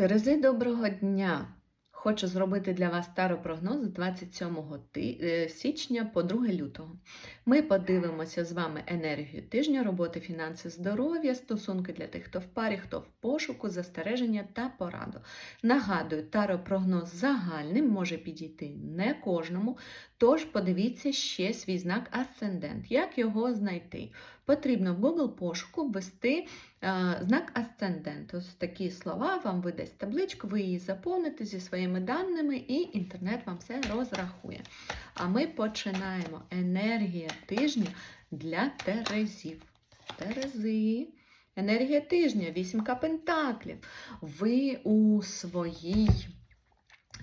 Терези, доброго дня! Хочу зробити для вас старопрогноз з 27 ти- е, січня по 2 лютого. Ми подивимося з вами енергію тижня, роботи, фінанси, здоров'я, стосунки для тих, хто в парі, хто в пошуку, застереження та пораду. Нагадую, таропрогноз загальним може підійти не кожному, тож подивіться ще свій знак асцендент. Як його знайти? Потрібно в Google пошуку ввести е, знак асцендент. Ось такі слова вам видасть табличку, ви її заповните зі своїми даними, і інтернет вам все розрахує. А ми починаємо. Енергія тижня для Терезів. Терези. Енергія тижня, вісімка пентаклів. Ви у своїй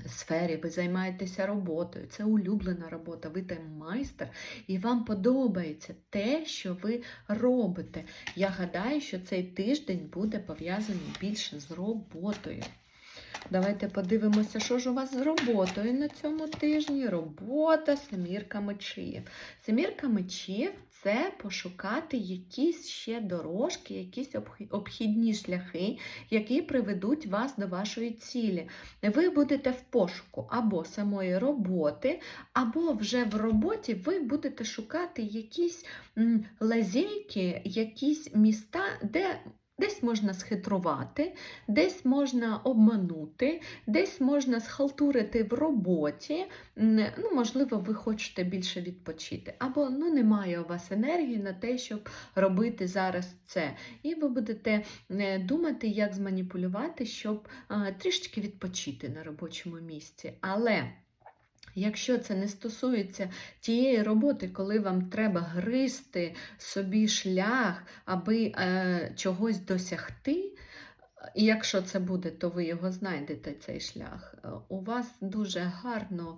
сфері, ви займаєтеся роботою, це улюблена робота, ви там майстер, і вам подобається те, що ви робите. Я гадаю, що цей тиждень буде пов'язаний більше з роботою. Давайте подивимося, що ж у вас з роботою на цьому тижні. Робота семірка мечів. Семірка мечів це пошукати якісь ще дорожки, якісь обхідні шляхи, які приведуть вас до вашої цілі. Ви будете в пошуку або самої роботи, або вже в роботі ви будете шукати якісь лазейки, якісь міста, де десь можна схитрувати, десь можна обманути, десь можна схалтурити в роботі. Ну, можливо, ви хочете більше відпочити, або ну, немає у вас енергії на те, щоб робити зараз це. І ви будете е, думати, як зманіпулювати, щоб трішечки відпочити на робочому місці. Але якщо це не стосується тієї роботи, коли вам треба гризти собі шлях, аби е, чогось досягти, і якщо це буде, то ви його знайдете, цей шлях. Е, У вас дуже гарно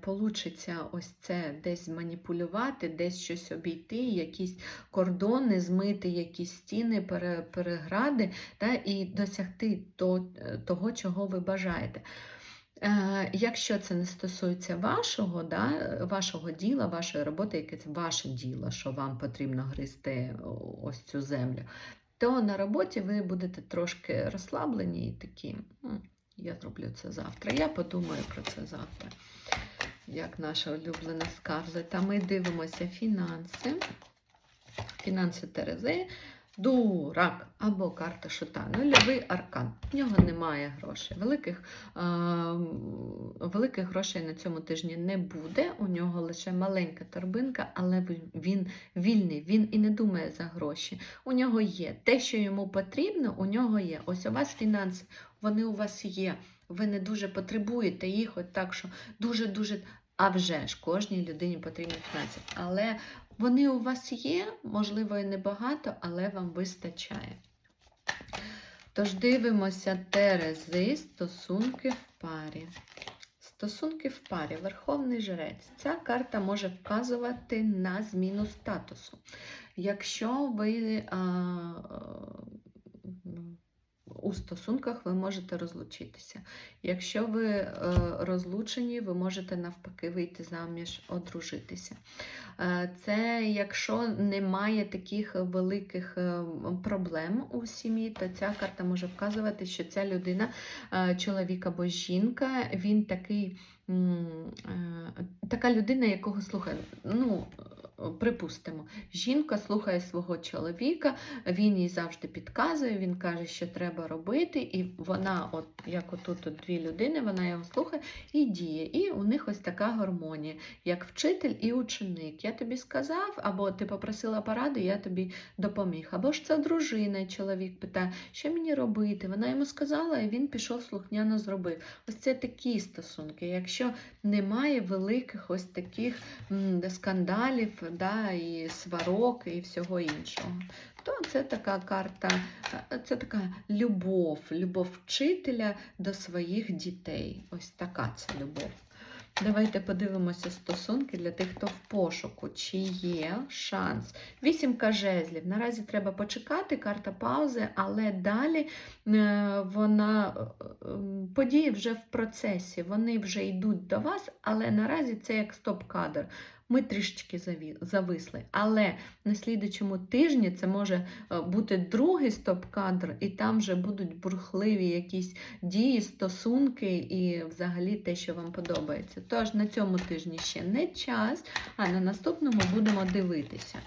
получиться ось це десь маніпулювати, десь щось обійти, якісь кордони, змити якісь стіни, перегради та, і досягти е, того, чого ви бажаєте. Е, Якщо це не стосується вашого, да, вашого діла, вашої роботи, якесь ваше діло, що вам потрібно гризти ось цю землю, то на роботі ви будете трошки розслаблені і такі, я зроблю це завтра. Я подумаю про це завтра. Як наша улюблена Скарлета. Ми дивимося фінанси. Фінанси Терези. Дурак або карта шута. Нульовий аркан. В нього немає грошей. Великих, е, великих грошей на цьому тижні не буде. У нього лише маленька торбинка, але він- вільний, він і не думає за гроші. У нього є те, що йому потрібно, у нього є. Ось у вас фінанси, вони у вас є. Ви не дуже потребуєте їх, от так що дуже-дуже. А вже ж кожній людині потрібні фінанси. Але вони у вас є, можливо, і небагато, але вам вистачає. Тож дивимося Терези, стосунки в парі. Стосунки в парі, Верховний Жрець. Ця карта може вказувати на зміну статусу. Якщо ви а, у стосунках ви можете розлучитися. Якщо ви е, розлучені, ви можете навпаки вийти заміж, одружитися. Е, Це якщо немає таких великих е, проблем у сім'ї, то ця карта може вказувати, що ця людина, чоловік або жінка, він такий, така людина, якого слухає. Ну, Припустимо, жінка слухає свого чоловіка, він їй завжди підказує, він каже, що треба робити, і вона, от як отут от дві людини, вона його слухає і діє. І у них ось така гармонія, як вчитель і ученик. Я тобі сказав, або ти попросила поради, я тобі допоміг. Або ж це дружина, і чоловік питає, що мені робити. Вона йому сказала, і він пішов слухняно зробив. Ось це такі стосунки. Якщо немає великих ось таких скандалів, да, і сварок, і всього іншого, то це така карта, е, це така любов, любов вчителя до своїх дітей. Ось така це любов. Давайте подивимося стосунки для тих, хто в пошуку. Чи є шанс? Вісімка жезлів. Наразі треба почекати, карта паузи, але далі е, вона е, події вже в процесі, вони вже йдуть до вас, але наразі це як стоп-кадр. Ми трішечки зависли. Але на слідучому тижні це може е, бути другий стоп-кадр, і там вже будуть бурхливі якісь дії, стосунки і взагалі те, що вам подобається. Тож на цьому тижні ще не час, а на наступному будемо дивитися.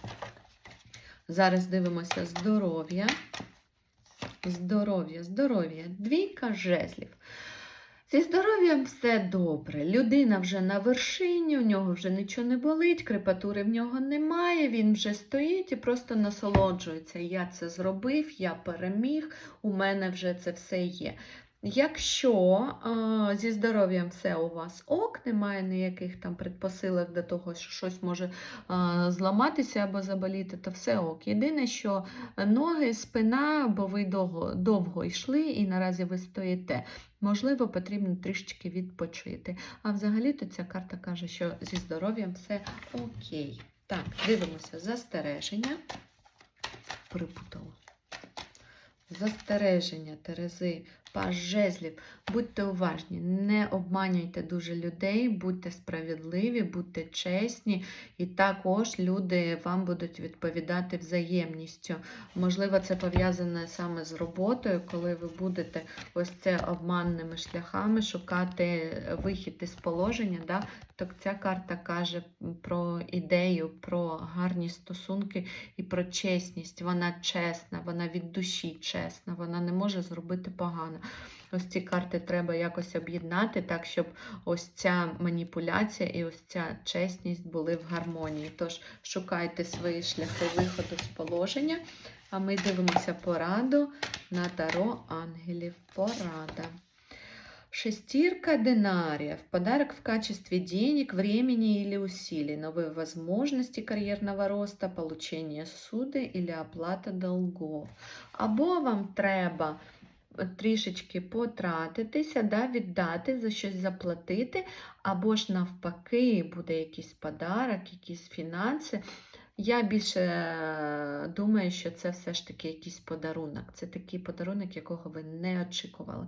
Зараз дивимося здоров'я. Здоров'я, здоров'я, двійка жезлів. Зі здоров'ям все добре. Людина вже на вершині, у нього вже нічого не болить, крепатури в нього немає, він вже стоїть і просто насолоджується. Я це зробив, я переміг, у мене вже це все є. Якщо а, зі здоров'ям все у вас ок, немає ніяких там предпосилок до того, що щось може а, зламатися або заболіти, то все ок. Єдине, що ноги, спина, бо ви довго, довго йшли і наразі ви стоїте. Можливо, потрібно трішечки відпочити. А взагалі-то ця карта каже, що зі здоров'ям все окей. Так, дивимося застереження. Припутала. Застереження Терези, паж жезлів. Будьте уважні, не обманюйте дуже людей, будьте справедливі, будьте чесні, і також люди вам будуть відповідати взаємністю. Можливо, це пов'язане саме з роботою, коли ви будете ось це обманними шляхами шукати вихід із положення. Да? Так ця карта каже про ідею, про гарні стосунки і про чесність. Вона чесна, вона від душі чесна, вона не може зробити погано. Ось ці карти треба якось об'єднати так, щоб ось ця маніпуляція і ось ця чесність були в гармонії. Тож шукайте свої шляхи виходу з положення. А ми дивимося пораду на Таро Ангелів. Порада. Шестирка динариев. Подарок в качестве денег, времени или усилий, новые возможности кар'єрного роста, получение суди или оплата долгов. Або вам треба трішечки потратитися, да, віддати, за щось заплатити, або ж навпаки буде якийсь подарок, якісь фінанси. Я більше е, думаю, що це все ж таки якийсь подарунок. Це такий подарунок, якого ви не очікували.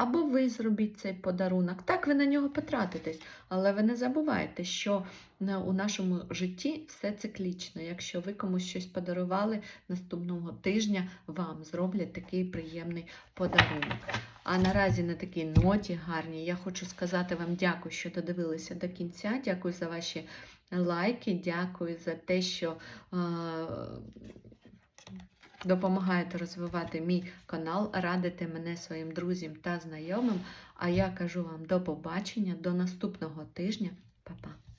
Або ви зробіть цей подарунок. Так, ви на нього потратитесь, але ви не забувайте, що у нашому житті все циклічно. Якщо ви комусь щось подарували, наступного тижня вам зроблять такий приємний подарунок. А наразі на такій ноті гарній я хочу сказати вам дякую, що додивилися до кінця. Дякую за ваші лайки, дякую за те, що е, допомагаєте розвивати мій канал, радите мене своїм друзям та знайомим. А я кажу вам до побачення, до наступного тижня. Па-па!